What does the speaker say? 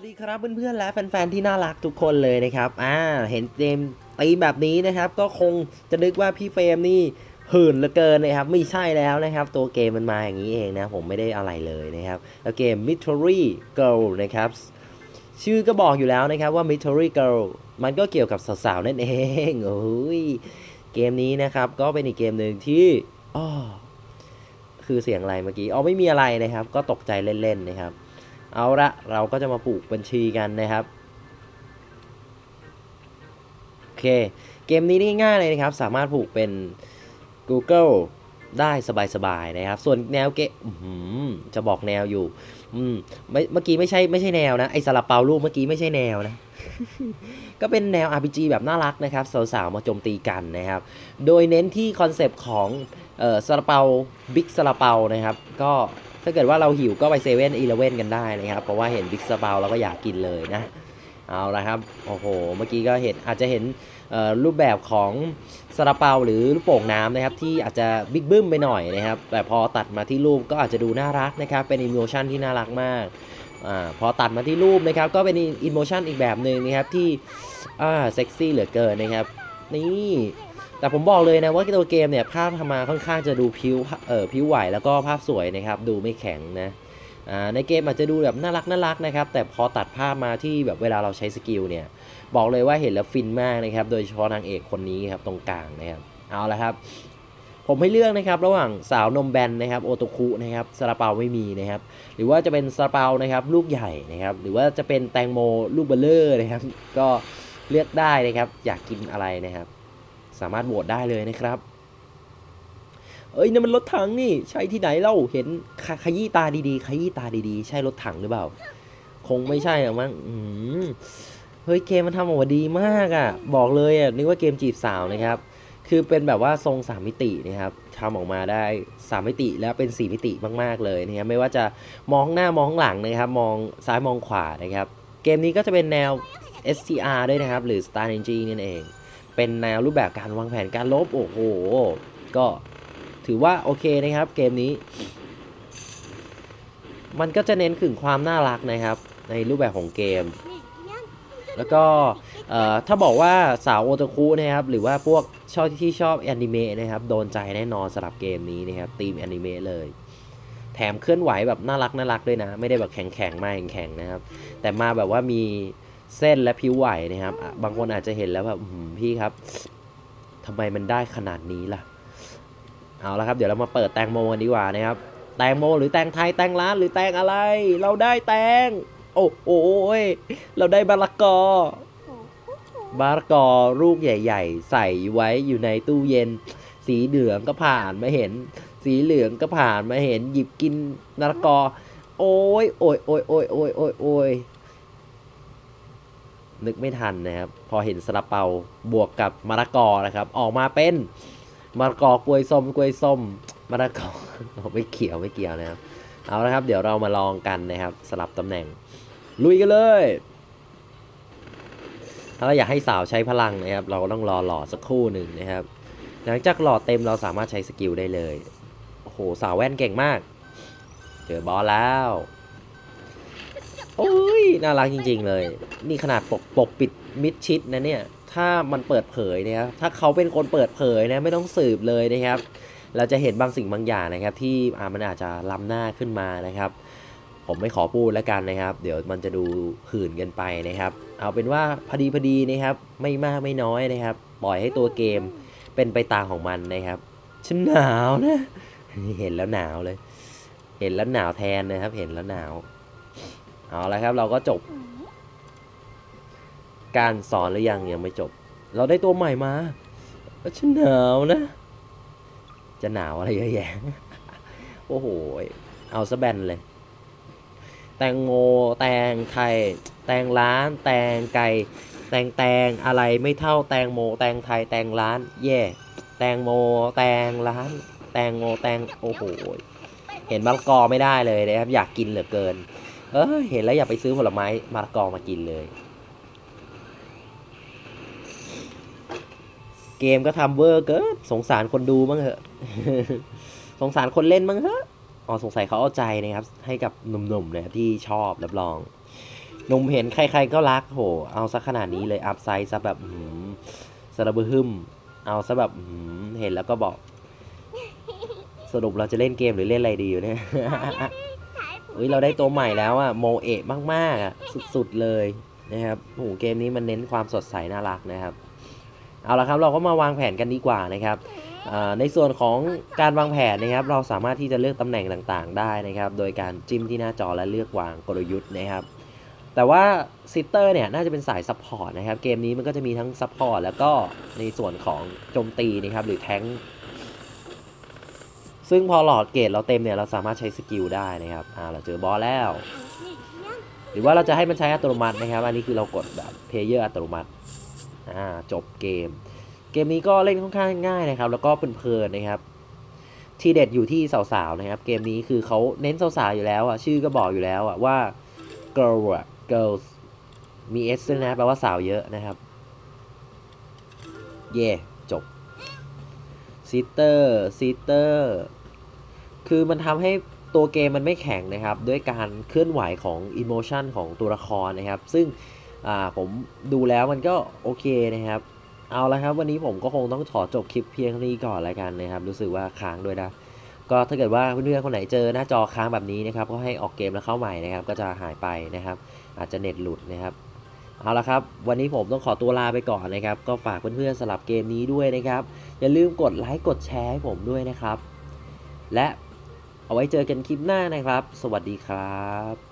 วัสดีครับเพื่อนๆและแฟนๆที่น่ารักทุกคนเลยนะครับอ่าเห็นเกมตีแบบนี้นะครับ ก็คงจะนึกว่าพี่เฟรมนี่หื่นเหลือเกินนะครับ ไม่ใช่แล้วนะครับ ตัวเกมมันมาอย่างนี้เองนะ ผมไม่ได้อะไรเลยนะครับแล้วเกม Mystery Girl นะครับ ชื่อก็บอกอยู่แล้วนะครับว่า Mystery Girl มันก็เกี่ยวกับสาวๆนั่นเองโอ้ยเกมนี้นะครับก็เป็นอีกเกมหนึ่งที่อ้อคือเสียงอะไรเมื่อกี้อ๋อไม่มีอะไรนะครับ ก็ตกใจเล่นๆนะครับ เอาละเราก็จะมาปลูกบัญชีกันนะครับโอเค เกมนี้ง่ายๆเลยนะครับ สามารถผูกเป็น Google ได้สบายๆนะครับ ส่วนแนวเกมจะบอกแนวอยู่ อืมไม่เมื่อกี้ไม่ใช่ไม่ใช่แนวนะ ไอ้ซาลาเปารูปเมื่อกี้ไม่ใช่แนวนะ ก็เป็นแนว RPG แบบน่ารักนะครับ สาวๆ มาโจมตีกันนะครับ โดยเน้นที่คอนเซปต์ของเอ่อซาลาเปาบิ๊กซาลาเปานะครับ ก็ ถ้าเกิดว่าเราหิวก็ไปเซเว่นอีเลเว่นกันได้นะครับ เพราะว่าเห็นบิ๊กซาลาเปาเราก็อยากกินเลยนะ เอาละครับ โอ้โห เมื่อกี้ก็เห็นอาจจะเห็นรูปแบบของซาลาเปาหรือลูกโป่งน้ำนะครับ ที่อาจจะบิ๊กบึ้มไปหน่อยนะครับ แต่พอตัดมาที่รูปก็อาจจะดูน่ารักนะครับ เป็นอิโมชันที่น่ารักมากอพอตัดมาที่รูปนะครับ ก็เป็นอิโมชันอีกแบบหนึ่งนะครับที่เซ็กซี่เหลือเกินนะครับ นี่ แต่ผมบอกเลยนะว่าตัวเกมเนี่ยภาพทำมาค่อนข้างจะดูผิวเอ่อผิวไหวแล้วก็ภาพสวยนะครับดูไม่แข็งนะอ่าในเกมอาจจะดูแบบน่ารักน่ารักนะครับแต่พอตัดภาพมาที่แบบเวลาเราใช้สกิลเนี่ยบอกเลยว่าเห็นแล้วฟินมากนะครับโดยเฉพาะนางเอกคนนี้ครับตรงกลางนะครับเอาละครับ ผมให้เลือกนะครับระหว่างสาวนมแบนนะครับโอโตคุนะครับซาลาเปาไม่มีนะครับหรือว่าจะเป็นซาลาเปานะครับลูกใหญ่นะครับหรือว่าจะเป็นแตงโมลูกเบลเลอร์นะครับก็เลือกได้นะครับอยากกินอะไรนะครับ สามารถโหวตได้เลยนะครับ เอ้ยนี่มันรถถังนี่ ใช่ที่ไหนเล่าเห็นขขยี้ตาดีๆขยี้ตาดีๆ ใช่รถถังหรือเปล่า คงไม่ใช่หรอกมั้งเฮ้ยเกมมันทำออกมาดีมากอะ่ะ บอกเลยอะนึกว่าเกมจีบสาวนะครับคือเป็นแบบว่าทรงสามมิตินะครับทำออกมาได้สามมิติแล้วเป็นสี่มิติมาก ๆ เลยนะครับไม่ว่าจะมองหน้ามองหลังนะครับ มองซ้ายมองขวานะครับ เกมนี้ก็จะเป็นแนว STR ด้วยนะครับ หรือ Star Engine นั่นเอง เป็นแนวรูปแบบการวางแผนการลบ โอ้โห ก็ถือว่าโอเคนะครับเกมนี้ มันก็จะเน้นถึงความน่ารักนะครับ ในรูปแบบของเกม แล้วก็ถ้าบอกว่าสาวโอตาคุนะครับ หรือว่าพวกชอบที่ชอบแอนิเมะนะครับ โดนใจแน่นอนสำหรับเกมนี้นะครับทีมแอนิเมะเลยแถมเคลื่อนไหวแบบน่ารักน่ารักด้วยนะ ไม่ได้แบบแข็งแข็งมาแข็งๆนะครับ แต่มาแบบว่ามี เส้นและผิวไหวนะครับ บางคนอาจจะเห็นแล้วแบบพี่ครับทำไมมันได้ขนาดนี้ล่ะ เอาละครับ เดี๋ยวเรามาเปิดแตงโมกันดีกว่านะครับ แตงโมหรือแตงไทยแตงร้านหรือแตงอะไร เราได้แตง โอ้โอ้ยเราได้บาละกอบาละกอลูกใหญ่ ๆ ใส่ไว้อยู่ในตู้เย็น สีเหลืองก็ผ่านมาเห็น สีเหลืองก็ผ่านมาเห็นหยิบกินมะละกอ โอ้ยโอ้ยโอ้ยโอ้ยโอ้ยโอ้ยโอ้ย นึกไม่ทันนะครับ พอเห็นซาลาเปาบวกกับมะละกอนะครับ ออกมาเป็นมะละกอกล้วยส้มกล้วยส้มมะละกอไม่เกี่ยวไม่เกี่ยวนะครับ เอาละครับ เดี๋ยวเรามาลองกันนะครับ สลับตำแหน่ง ลุยกันเลย ถ้าเราอยากให้สาวใช้พลังนะครับ เราก็ต้องรอหล่อสักครู่หนึ่งนะครับ หลังจากหล่อเต็มเราสามารถใช้สกิลได้เลย โอ้โหสาวแว่นเก่งมาก เจอบอสแล้ว โอ้ยน่ารักจริง ๆ เลย นี่ขนาดปกปกปิดมิดชิดนะเนี่ย ถ้ามันเปิดเผยนะครับถ้าเขาเป็นคนเปิดเผยนะไม่ต้องสืบเลยนะครับ เราจะเห็นบางสิ่งบางอย่างนะครับ ที่อามันอาจจะล้ำหน้าขึ้นมานะครับ ผมไม่ขอพูดแล้วกันนะครับ เดี๋ยวมันจะดูหื่นกันไปนะครับ เอาเป็นว่าพอดีพอดีนะครับ ไม่มากไม่น้อยนะครับ ปล่อยให้ตัวเกมเป็นไปตามของมันนะครับฉันหนาวนะเห็นแล้วหนาวเลย เห็นแล้วหนาวแทนนะครับ เห็นแล้วหนาว เอาละครับเราก็จบ การสอนหรือยังยังไม่จบ เราได้ตัวใหม่มาแล้วฉันหนาวนะ จะหนาวอะไรเยอะแยะโอ้โหเอาซะแบนเลย แตงโมแตงไทย แตงร้าน แตงไก่แตงแตงอะไรไม่เท่าแตงโม แตงไทย แตงร้าน แย่ แตงโม แตงร้าน แตงโมแตงโอ้โหเห็นมะละกอไม่ได้เลยนะครับ อยากกินเหลือเกิน เออเห็นแล้วอยากไปซื้อผลไม้มะละกอมากินเลย เกมก็ทำเวอร์เกินสงสารคนดูมั้งเหอะ สงสารคนเล่นมั้งเหอะอ๋อสงสัยเขาเอาใจนะครับ ให้กับหนุ่มๆนะครับที่ชอบรับรองหนุ่มเห็นใครๆก็รักโห เอาซะขนาดนี้เลยอัพไซด์ซะแบบหือสระบือหึมเอาซะแบบหือเห็นแล้วก็บอก สรุปเราจะเล่นเกมหรือเล่นอะไรดีอยู่เนี่ย เฮ้ยเราได้ตัวใหม่แล้วอะโมเอะมากๆอะสุดๆเลยนะครับโอ้เกมนี้มันเน้นความสดใสน่ารักนะครับ เอาละครับเราก็มาวางแผนกันดีกว่านะครับในส่วนของการวางแผนนะครับ เราสามารถที่จะเลือกตำแหน่งต่างๆ ได้นะครับ โดยการจิ้มที่หน้าจอและเลือกวางกลยุทธ์นะครับ แต่ว่าซิสเตอร์เนี่ยน่าจะเป็นสายซัพพอร์ตนะครับ เกมนี้มันก็จะมีทั้งซัพพอร์ตแล้วก็ในส่วนของโจมตีนะครับหรือแทง ซึ่งพอหลอดเกรดเราเต็มเนี่ยเราสามารถใช้สกิลได้นะครับอ่าเราเจอบอสแล้ว หรือว่าเราจะให้มันใช้อัตโนมัตินะครับ อันนี้คือเรากดแบบเพลเยอร์อัตโนมัติอ่าจบเกม เกมนี้ก็เล่นค่อนข้างง่ายนะครับ แล้วก็เพลินๆนะครับ ทีเด็ดอยู่ที่สาวๆนะครับ เกมนี้คือเขาเน้นสาวๆอยู่แล้วอะชื่อก็บอกอยู่แล้วอะว่า girl อะ girls มี s ด้วยนะแปลว่าสาวเยอะนะครับ เย่จบซิสเตอร์ซิสเตอร์ คือมันทำให้ตัวเกมมันไม่แข็งนะครับ ด้วยการเคลื่อนไหวของอิโมชันของตัวละครนะครับ ซึ่งผมดูแล้วมันก็โอเคนะครับ เอาละครับ วันนี้ผมก็คงต้องขอจบคลิปเพียงเท่านี้ก่อนล้วกันนะครับ รู้สึกว่าค้างด้วยนะ ก็ถ้าเกิดว่าเพื่อนๆคนไหนเจอหน้าจอค้างแบบนี้นะครับ ก็ให้ออกเกมแล้วเข้าใหม่นะครับ ก็จะหายไปนะครับ อาจจะเน็ตหลุดนะครับ เอาละครับ วันนี้ผมต้องขอตัวลาไปก่อนนะครับ ก็ฝากเพื่อนๆสลับเกมนี้ด้วยนะครับ อย่าลืมกดไลค์กดแชร์ให้ผมด้วยนะครับ และ เอาไว้เจอกันคลิปหน้านะครับ สวัสดีครับ